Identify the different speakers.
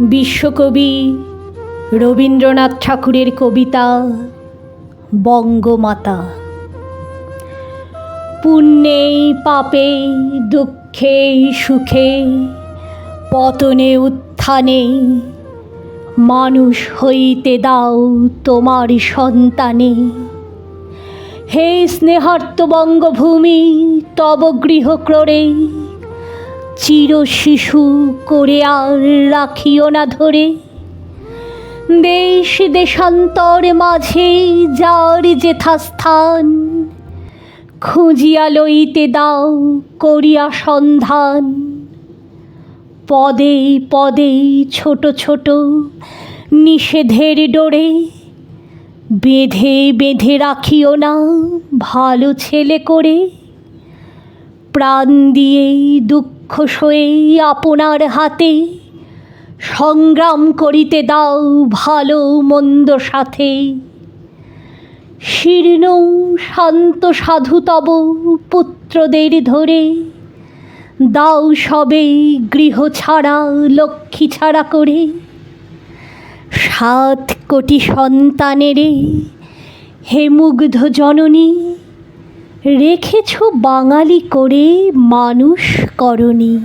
Speaker 1: বিশ্বকবি রবীন্দ্রনাথ ঠাকুরের কবিতা বঙ্গমাতা। পুণ্যে পাপে দুঃখে সুখে পতনে উত্থানে মানুষ হইতে দাও তোমার সন্তানে। হে স্নেহার্ত বঙ্গভূমি, তব গৃহক্ররে চির শিশু করে আর রাখিও না ধরে। দেশ দেশান্তর মাঝে যার যেথাস্থান, খুঁজিয়া লইতে দাও, করিয়া সন্ধান। পদে পদে ছোট ছোট নিষেধের ডোরে, বেঁধে বেঁধে রাখিও না ভালো ছেলে করে। প্রাণ দিয়েই, দুঃখ সয়েই আপনার হাতে। সংগ্রাম করিতে দাও ভালো মন্দ সাথে। শীর্ণ শান্ত সাধু তব পুত্রদের ধরে। দাও সবে গৃহ ছাড়া, লক্ষ্মী ছাড়া করে। সাত কোটি সন্তানেরে, হে মুগ্ধ জননী রেখেছ বাঙালি করে মানুষ করণী।